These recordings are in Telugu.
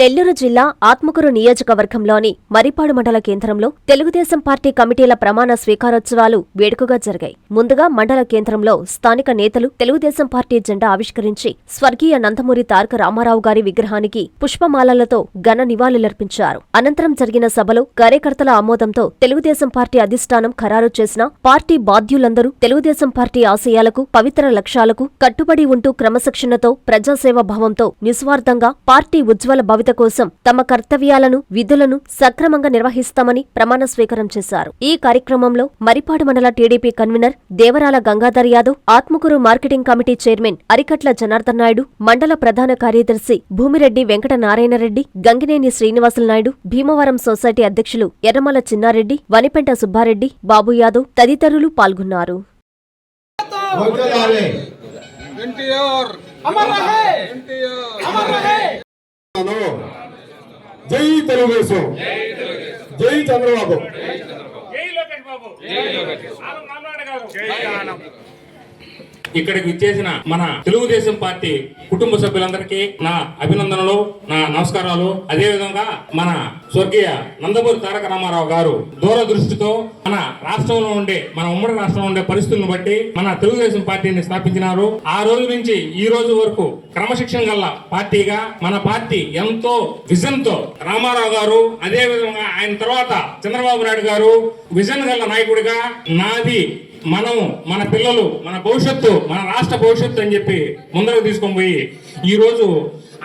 నెల్లూరు జిల్లా ఆత్మకూరు నియోజకవర్గంలోని మరిపాడు మండల కేంద్రంలో తెలుగుదేశం పార్టీ కమిటీల ప్రమాణ స్వీకారోత్సవాలు వేడుకగా జరిగాయి. ముందుగా మండల కేంద్రంలో స్థానిక నేతలు తెలుగుదేశం పార్టీ జెండా ఆవిష్కరించి స్వర్గీయ నందమూరి తారక రామారావు గారి విగ్రహానికి పుష్పమాలలతో ఘన నివాళులర్పించారు. అనంతరం జరిగిన సభలో కార్యకర్తల ఆమోదంతో తెలుగుదేశం పార్టీ అధిష్టానం ఖరారు చేసిన పార్టీ బాధ్యులందరూ తెలుగుదేశం పార్టీ ఆశయాలకు పవిత్ర లక్ష్యాలకు కట్టుబడి ఉంటూ క్రమశిక్షణతో ప్రజాసేవ భావంతో నిస్వార్థంగా పార్టీ ఉజ్వల భవిత కోసం తమ కర్తవ్యాలను విధులను సక్రమంగా నిర్వహిస్తామని ప్రమాణ స్వీకారం చేశారు. ఈ కార్యక్రమంలో మరిపాడు మండల TDP convenor Devarala Gangadhar Yadav Atmakur marketing committee chairman Arikatla Janardhan Naidu మండల ప్రధాన కార్యదర్శి భూమిరెడ్డి వెంకట నారాయణరెడ్డి గంగినేని శ్రీనివాసులు నాయుడు భీమవరం సొసైటీ అధ్యక్షులు ఎర్రమల చిన్నారెడ్డి వనిపెంట సుబ్బారెడ్డి బాబు యాదవ్ తదితరులు పాల్గొన్నారు. ఎన్టీఆర్. అమర్ రహే. ఎన్టీఆర్ అమర్ రహే అను. జై తెలుగుదేశం. జై చంద్రబాబు. జై లోకేష్ బాబు. జై లోకేష్ ఆనం రామనాయుడు గారు జై ఆనం ఇక్కడికి విచ్చేసిన మన తెలుగుదేశం పార్టీ కుటుంబ సభ్యులందరికీ నా అభినందనలు నా నమస్కారాలు. అదే విధంగా మన స్వర్గీయ నందమూరి తారక రామారావు గారు దూరదృష్టితో మన రాష్ట్రంలో ఉండే మన ఉమ్మడి రాష్ట్రంలో ఉండే పరిస్థితులను బట్టి మన తెలుగుదేశం పార్టీని స్థాపించినారు. ఆ రోజు నుంచి ఈ రోజు వరకు క్రమశిక్షణ గల పార్టీగా మన పార్టీ ఎంతో విజన్తో రామారావు గారు అదే విధంగా ఆయన తర్వాత చంద్రబాబు నాయుడు గారు విజన్ గల నాయకుడిగా నాది మనం మన పిల్లలు మన భవిష్యత్తు మన రాష్ట్ర భవిష్యత్తు అని చెప్పి ముందరకు తీసుకొని పోయి ఈరోజు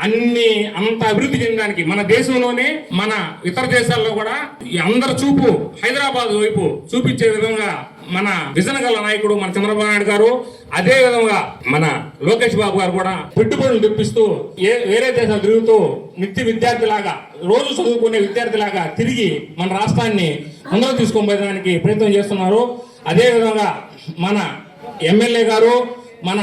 అన్ని అంత అభివృద్ధి చెందడానికి మన దేశంలోనే మన ఇతర దేశాల్లో కూడా ఈ అందరి చూపు హైదరాబాద్ వైపు చూపించే విధంగా మన విజన గల నాయకుడు మన చంద్రబాబు నాయుడు గారు అదే విధంగా మన లోకేష్ బాబు గారు కూడా పెట్టుబడులు తెప్పిస్తూ ఏ వేరే దేశాలు తిరుగుతూ నిత్య విద్యార్థిలాగా రోజు చదువుకునే విద్యార్థిలాగా తిరిగి మన రాష్ట్రాన్ని ముందుకు తీసుకొని పోయడానికి ప్రయత్నం చేస్తున్నారు. అదేవిధంగా మన ఎమ్మెల్యే గారు మన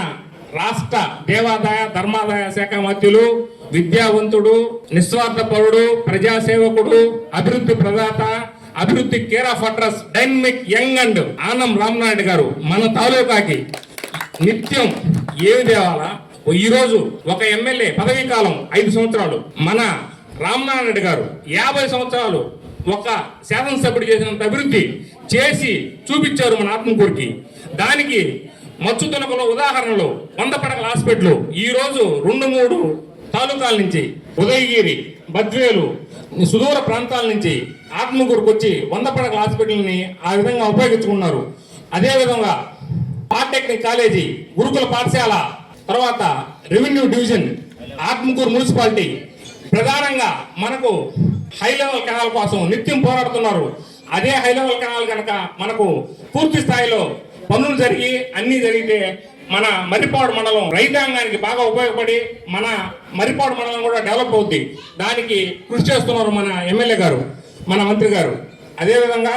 రాష్ట్ర దేవాదాయ ధర్మాదాయ శాఖ మంత్రులు విద్యావంతుడు నిస్వార్థ పరుడు ప్రజాసేవకుడు అభివృద్ధి ప్రదాత అభివృద్ధి care of address dynamic young and Anam Ramanaidu గారు మన తాలూకాకి నిత్యం ఏమి తేవాలా? ఈరోజు ఒక ఎమ్మెల్యే పదవీ కాలం ఐదు సంవత్సరాలు మన రామనారాయణ గారు యాభై సంవత్సరాలు ఒక శాసనసభ్యుడు చేసినంత అభివృద్ధి చేసి చూపించారు మన ఆత్మకూరికి. దానికి మచ్చు తునకలో ఉదాహరణలు వంద పడకల హాస్పిటల్ ఈ రోజు రెండు మూడు తాలూకాల నుంచి ఉదయగిరి బద్వేలు సుదూర ప్రాంతాల నుంచి ఆత్మకూరుకు వచ్చి వంద పడకల హాస్పిటల్ని ఆ విధంగా ఉపయోగించుకున్నారు. అదేవిధంగా పాలిటెక్నిక్ కాలేజీ గురుకుల పాఠశాల తర్వాత రెవెన్యూ డివిజన్ ఆత్మకూరు మున్సిపాలిటీ ప్రధానంగా మనకు హై లెవెల్ కెనాల్ కోసం నిత్యం పోరాడుతున్నారు. అదే హై లెవెల్ కెనాల్ కనుక మనకు పూర్తి స్థాయిలో పనులు జరిగి అన్నీ జరిగితే మన మరిపాడు మండలం రైతాంగానికి బాగా ఉపయోగపడి మన మరిపాడు మండలం కూడా డెవలప్ అవుద్ది. దానికి కృషి చేస్తున్నారు మన ఎమ్మెల్యే గారు మన మంత్రి గారు. అదేవిధంగా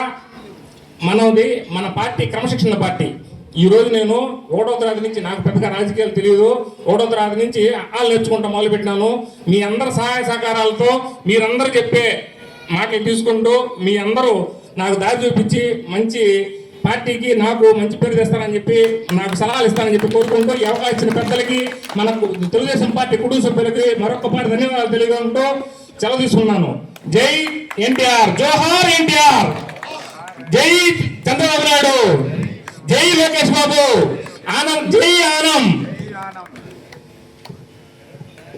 మనది మన పార్టీ క్రమశిక్షణ పార్టీ. ఈ రోజు నేను ఒకటో తరగతి నుంచి నాకు పెద్దగా రాజకీయాలు తెలియదు. ఒకటో తరగతి నుంచి అక్కాలు నేర్చుకుంటా మొదలుపెట్టినాను. మీ అందరి సహాయ సహకారాలతో మీరందరూ చెప్పే మాటలు తీసుకుంటూ మీ అందరూ నాకు దారి చూపించి మంచి పార్టీకి నాకు మంచి పేరు తెస్తానని చెప్పి నాకు సలహాలు ఇస్తానని చెప్పి కోరుకుంటూ ఈ అవకాశం ఇచ్చిన పెద్దలకి మనకు తెలుగుదేశం పార్టీ కుటుంబ సభ్యులకి మరొక పాటి ధన్యవాదాలు తెలియజేస్తూ సెలవు తీసుకున్నాను. జై ఎన్టీఆర్ జోహార్ ఎన్టీఆర్! జై చంద్రబాబు నాయుడు! జై లోకేష్ బాబు! ఆనం జై ఆనం